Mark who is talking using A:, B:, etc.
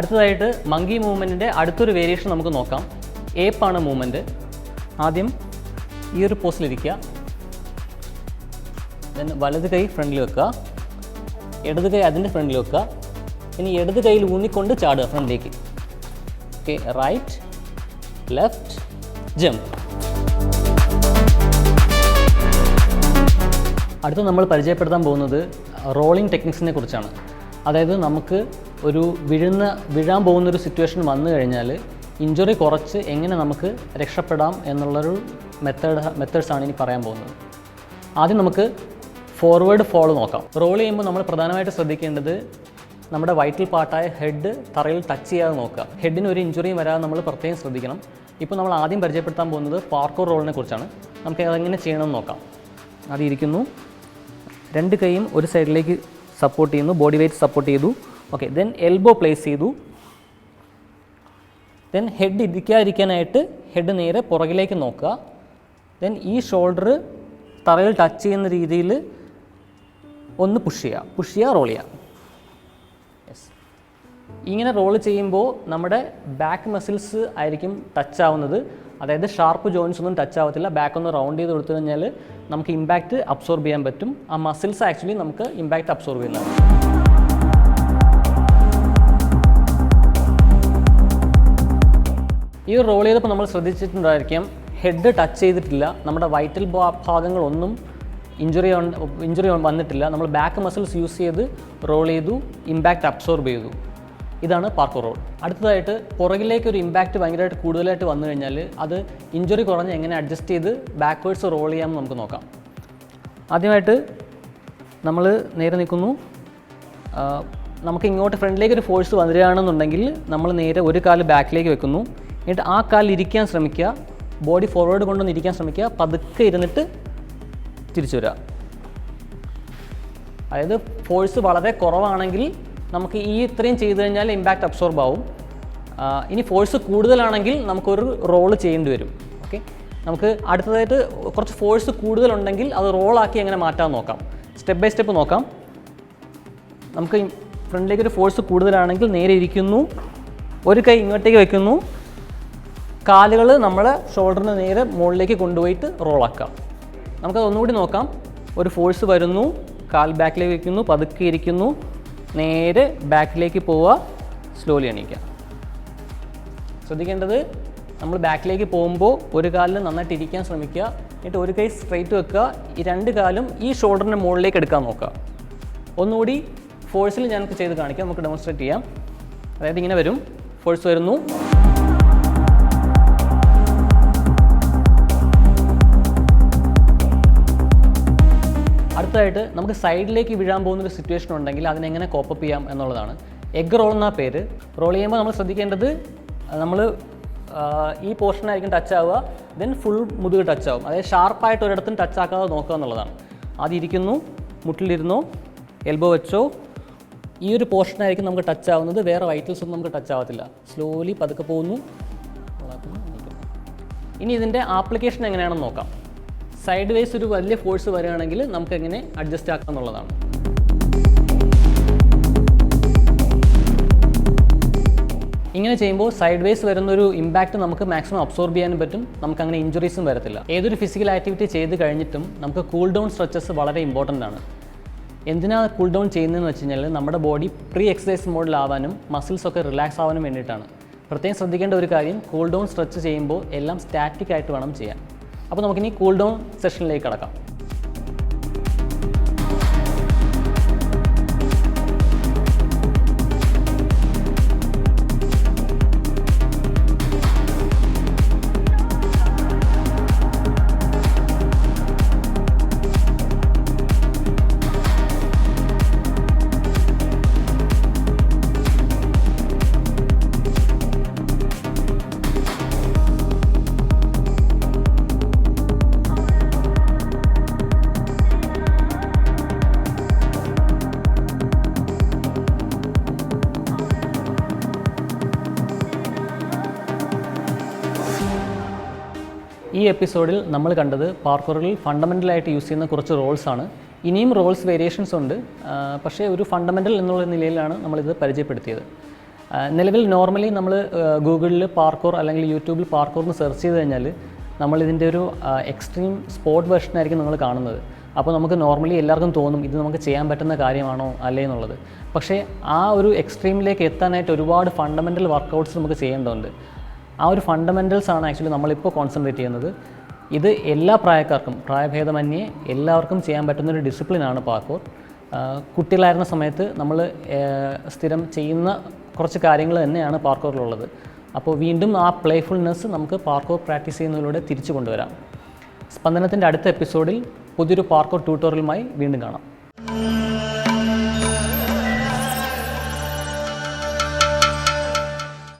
A: അടുത്തതായിട്ട് മങ്കി മൂവ്മെന്റിന്റെ അടുത്തൊരു വേരിയേഷൻ നമുക്ക് നോക്കാം. ഏപ്പാണ് മൂവ്മെന്റ് ആദ്യം ഈ ഒരു പോസ്റ്റിലിരിക്കുക ദെൻ വലത് കൈ ഫ്രണ്ടിൽ വെക്കുക. ഇടത് കൈ അതിന്റെ ഫ്രണ്ടിൽ വെക്കുക. ഇനി ഇടത് കൈയിൽ ഊന്നിക്കൊണ്ട് ചാടുക ഫ്രണ്ടിലേക്ക് ഓക്കെ റൈറ്റ് ലെഫ്റ്റ് ജമ്പ് അടുത്ത നമ്മൾ പരിചയപ്പെടുത്താൻ പോകുന്നത് റോളിംഗ് ടെക്നിക്സിനെ കുറിച്ചാണ്. അതായത് നമുക്ക് ഒരു വീഴുന്ന വീഴാൻ പോകുന്ന ഒരു സിറ്റുവേഷൻ വന്നു കഴിഞ്ഞാൽ ഇഞ്ചുറി കുറച്ച് എങ്ങനെ നമുക്ക് രക്ഷപ്പെടാം എന്നുള്ളൊരു മെത്തേഡ് മെത്തേഡ്സാണ് ഇനി പറയാൻ പോകുന്നത്. ആദ്യം നമുക്ക് ഫോർവേഡ് ഫോൾ നോക്കാം. റോൾ ചെയ്യുമ്പോൾ നമ്മൾ പ്രധാനമായിട്ട് ശ്രദ്ധിക്കേണ്ടത് നമ്മുടെ വൈറ്റൽ പാർട്ടായ ഹെഡ് തറയിൽ ടച്ച് ചെയ്യാതെ നോക്കുക. ഹെഡിന് ഒരു ഇഞ്ചുറിയും വരാതെ നമ്മൾ പ്രത്യേകം ശ്രദ്ധിക്കണം. ഇപ്പോൾ നമ്മൾ ആദ്യം പരിചയപ്പെടുത്താൻ പോകുന്നത് പാർക്കോർ റോളിനെ കുറിച്ചാണ്. നമുക്ക് അതെങ്ങനെ ചെയ്യണമെന്ന് നോക്കാം. അത് ഇരിക്കുന്നു. രണ്ട് കൈയും ഒരു സൈഡിലേക്ക് സപ്പോർട്ട് ചെയ്യുന്നു ബോഡി വെയ്റ്റ് സപ്പോർട്ട് ചെയ്തു. ഓക്കെ ദെൻ എൽബോ പ്ലേസ് ചെയ്തു. ദെൻ ഹെഡ് ഇരിക്കാതിരിക്കാനായിട്ട് ഹെഡ് നേരെ പുറകിലേക്ക് നോക്കുക. ദെൻ ഈ ഷോൾഡർ തറയിൽ ടച്ച് ചെയ്യുന്ന രീതിയിൽ ഒന്ന് പുഷ് ചെയ്യുക. പുഷ് ചെയ്യുക റോൾ ചെയ്യുക. യെസ് ഇങ്ങനെ റോൾ ചെയ്യുമ്പോൾ നമ്മുടെ ബാക്ക് മസിൽസ് ആയിരിക്കും ടച്ച് ആവുന്നത്. അതായത് ഷാർപ്പ് ജോയിൻസ് ഒന്നും ടച്ച് ആവത്തില്ല. ബാക്ക് ഒന്ന് റൗണ്ട് ചെയ്ത് കൊടുത്തു കഴിഞ്ഞാൽ നമുക്ക് ഇമ്പാക്റ്റ് അബ്സോർബ് ചെയ്യാൻ പറ്റും. ആ മസിൽസ് ആക്ച്വലി നമുക്ക് ഇമ്പാക്റ്റ് അബ്സോർബ് ചെയ്യുന്നതാണ്. ഈ റോൾ ചെയ്തപ്പോൾ നമ്മൾ ശ്രദ്ധിച്ചിട്ടുണ്ടായിരിക്കാം ഹെഡ് ടച്ച് ചെയ്തിട്ടില്ല. നമ്മുടെ വൈറ്റൽ ഭാഗങ്ങളൊന്നും ഇഞ്ചുറി ഇഞ്ചുറി വന്നിട്ടില്ല. നമ്മൾ ബാക്ക് മസിൽസ് യൂസ് ചെയ്ത് റോൾ ചെയ്തു ഇമ്പാക്റ്റ് അബ്സോർബ് ചെയ്തു. ഇതാണ് പാർക്കർ റോൾ അടുത്തതായിട്ട് പുറകിലേക്ക് ഒരു ഇമ്പാക്റ്റ് ഭയങ്കരമായിട്ട് കൂടുതലായിട്ട് വന്നു കഴിഞ്ഞാൽ അത് ഇഞ്ചുറി കുറഞ്ഞ് എങ്ങനെ അഡ്ജസ്റ്റ് ചെയ്ത് ബാക്ക്വേർഡ്സ് റോൾ ചെയ്യാമെന്ന് നമുക്ക് നോക്കാം. ആദ്യമായിട്ട് നമ്മൾ നേരെ നിൽക്കുന്നു. നമുക്ക് ഇങ്ങോട്ട് ഫ്രണ്ടിലേക്ക് ഒരു ഫോഴ്സ് വരികയാണെന്നുണ്ടെങ്കിൽ നമ്മൾ നേരെ ഒരു കാൽ ബാക്കിലേക്ക് വെക്കുന്നു. എന്നിട്ട് ആ കാലിൽ ഇരിക്കാൻ ശ്രമിക്കുക. ബോഡി ഫോർവേഡ് കൊണ്ടൊന്ന് ഇരിക്കാൻ ശ്രമിക്കുക. പതുക്കെ ഇരുന്നിട്ട് തിരിച്ചു വരിക. അതായത് ഫോഴ്സ് വളരെ കുറവാണെങ്കിൽ നമുക്ക് ഈ ഇത്രയും ചെയ്തു കഴിഞ്ഞാൽ ഇമ്പാക്റ്റ് അബ്സോർബ് ആവും. ഇനി ഫോഴ്സ് കൂടുതലാണെങ്കിൽ നമുക്കൊരു റോൾ ചെയ്യേണ്ടി വരും. ഓക്കെ നമുക്ക് അടുത്തതായിട്ട് കുറച്ച് ഫോഴ്സ് കൂടുതലുണ്ടെങ്കിൽ അത് റോളാക്കി എങ്ങനെ മാറ്റാൻ നോക്കാം? സ്റ്റെപ്പ് ബൈ സ്റ്റെപ്പ് നോക്കാം. നമുക്ക് ഫ്രണ്ടിലേക്ക് ഒരു ഫോഴ്സ് കൂടുതലാണെങ്കിൽ നേരെ ഇരിക്കുന്നു. ഒരു കൈ ഇങ്ങോട്ടേക്ക് വെക്കുന്നു. കാലുകൾ നമ്മൾ ഷോൾഡറിന് നേരെ മുകളിലേക്ക് കൊണ്ടുപോയിട്ട് റോളാക്കാം നമുക്കത് ഒന്നുകൂടി നോക്കാം. ഒരു ഫോഴ്സ് വരുന്നു. കാൽ ബാക്കിലേക്ക് വയ്ക്കുന്നു പതുക്കെ ഇരിക്കുന്നു. നേരെ ബാക്കിലേക്ക് പോവുക സ്ലോലി എണീക്കുക. ശ്രദ്ധിക്കേണ്ടത് നമ്മൾ ബാക്കിലേക്ക് പോകുമ്പോൾ ഒരു കാലിൽ നന്നായിട്ട് ഇരിക്കാൻ ശ്രമിക്കുക എന്നിട്ട് ഒരു കൈ സ്ട്രൈറ്റ് വെക്കുക ഈ രണ്ട് കാലും ഈ ഷോൾഡറിന്റെ മുകളിലേക്ക് എടുക്കാൻ നോക്കുക. ഒന്നുകൂടി ഫോഴ്സിൽ ഞാനൊക്കെ ചെയ്ത് കാണിക്കാം നമുക്ക് ഡെമോൺസ്ട്രേറ്റ് ചെയ്യാം. അതായത് ഇങ്ങനെ വരും. ഫോഴ്സ് വരുന്നു. അടുത്തതായിട്ട് നമുക്ക് സൈഡിലേക്ക് വീഴാൻ പോകുന്ന ഒരു സിറ്റുവേഷൻ ഉണ്ടെങ്കിൽ അതിനെങ്ങനെ കോപ്പപ്പ് ചെയ്യാം എന്നുള്ളതാണ്. എഗ് റോൾ എന്ന പേര്. റോൾ ചെയ്യുമ്പോൾ നമ്മൾ ശ്രദ്ധിക്കേണ്ടത് നമ്മൾ ഈ പോർഷനായിരിക്കും ടച്ച് ആവുക ദെൻ ഫുൾ മുതുക് ടച്ച് ആവും. അതായത് ഷാർപ്പായിട്ട് ഒരിടത്തും ടച്ച് ആക്കാതെ നോക്കുക എന്നുള്ളതാണ്. അതിരിക്കുന്നു മുട്ടിലിരുന്നോ എൽബോ വെച്ചോ. ഈ ഒരു പോർഷനായിരിക്കും നമുക്ക് ടച്ച് ആവുന്നത്. വേറെ വൈറ്റൽസ് ഒന്നും നമുക്ക് ടച്ച് ആവത്തില്ല. സ്ലോലി പതുക്കെ പോകുന്നു. ഇനി ഇതിന്റെ ആപ്ലിക്കേഷൻ എങ്ങനെയാണെന്ന് നോക്കാം. സൈഡ് വൈസ് ഒരു വലിയ ഫോഴ്സ് വരികയാണെങ്കിൽ നമുക്ക് എങ്ങനെ അഡ്ജസ്റ്റ് ആക്കാം എന്നുള്ളതാണ്. ഇങ്ങനെ ചെയ്യുമ്പോൾ സൈഡ് വേസ് വരുന്നൊരു ഇമ്പാക്റ്റ് നമുക്ക് മാക്സിമം അബ്സോർബ് ചെയ്യാനും പറ്റും. നമുക്ക് അങ്ങനെ ഇഞ്ചുറീസും വരത്തില്ല. ഏതൊരു ഫിസിക്കൽ ആക്ടിവിറ്റി ചെയ്ത് കഴിഞ്ഞിട്ടും നമുക്ക് കൂൾ ഡൗൺ സ്ട്രെച്ചസ് വളരെ ഇമ്പോർട്ടന്റ് ആണ്. എന്തിനാണ് കൂൾ ഡൗൺ ചെയ്യുന്നതെന്ന് വെച്ച് കഴിഞ്ഞാൽ നമ്മുടെ ബോഡി പ്രീ എക്സസൈസ് മോഡിലാവാനും മസിൽസ് ഒക്കെ റിലാക്സ് ആവാനും വേണ്ടിയിട്ടാണ്. പ്രത്യേകം ശ്രദ്ധിക്കേണ്ട ഒരു കാര്യം കൂൾ ഡൗൺ സ്ട്രെച്ച് ചെയ്യുമ്പോൾ എല്ലാം സ്റ്റാറ്റിക് ആയിട്ട് വേണം ചെയ്യാൻ. അപ്പോൾ നമുക്കിനി കൂൾ ഡൗൺ സെഷനിലേക്ക് കടക്കാം. ഈ എപ്പിസോഡിൽ നമ്മൾ കണ്ടത് പാർക്കറിൽ ഫണ്ടമെന്റലായിട്ട് യൂസ് ചെയ്യുന്ന കുറച്ച് റോൾസ് ആണ്. ഇനിയും റോൾസ് വേരിയേഷൻസ് ഉണ്ട്. പക്ഷേ ഒരു ഫണ്ടമെന്റൽ എന്നുള്ള നിലയിലാണ് നമ്മളിത് പരിചയപ്പെടുത്തിയത്. നിലവിൽ നോർമലി നമ്മൾ ഗൂഗിളിൽ പാർക്കോർ അല്ലെങ്കിൽ യൂട്യൂബിൽ പാർക്കോർ എന്ന് സെർച്ച് ചെയ്ത് കഴിഞ്ഞാൽ നമ്മളിതിന്റെ ഒരു എക്സ്ട്രീം സ്പോർട്ട് വെർഷൻ ആയിരിക്കും നിങ്ങൾ കാണുന്നത്. അപ്പോൾ നമുക്ക് നോർമലി എല്ലാവർക്കും തോന്നും ഇത് നമുക്ക് ചെയ്യാൻ പറ്റുന്ന കാര്യമാണോ അല്ലേ എന്നുള്ളത്. പക്ഷേ ആ ഒരു എക്സ്ട്രീമിലേക്ക് എത്താനായിട്ട് ഒരുപാട് ഫണ്ടമെന്റൽ വർക്കൗട്ട്സ് നമുക്ക് ചെയ്യേണ്ടതുണ്ട്. ആ ഒരു ഫണ്ടമെന്റൽസ് ആണ് ആക്ച്വലി നമ്മളിപ്പോൾ കോൺസെൻട്രേറ്റ് ചെയ്യുന്നത്. ഇത് എല്ലാ പ്രായക്കാർക്കും പ്രായഭേദമന്യേ എല്ലാവർക്കും ചെയ്യാൻ പറ്റുന്ന ഒരു ഡിസിപ്ലിനാണ് പാർക്കോർ കുട്ടികളായിരുന്ന സമയത്ത് നമ്മൾ സ്ഥിരം ചെയ്യുന്ന കുറച്ച് കാര്യങ്ങൾ തന്നെയാണ് പാർക്കോറിലുള്ളത് അപ്പോൾ വീണ്ടും ആ പ്ലേഫുൾനെസ് നമുക്ക് പാർക്കോർ പ്രാക്ടീസ് ചെയ്യുന്നതിലൂടെ തിരിച്ചു കൊണ്ടുവരാം. സ്പന്ദനത്തിന്റെ അടുത്ത എപ്പിസോഡിൽ പുതിയൊരു പാർക്കോർ ട്യൂട്ടോറിയലുമായി വീണ്ടും കാണാം.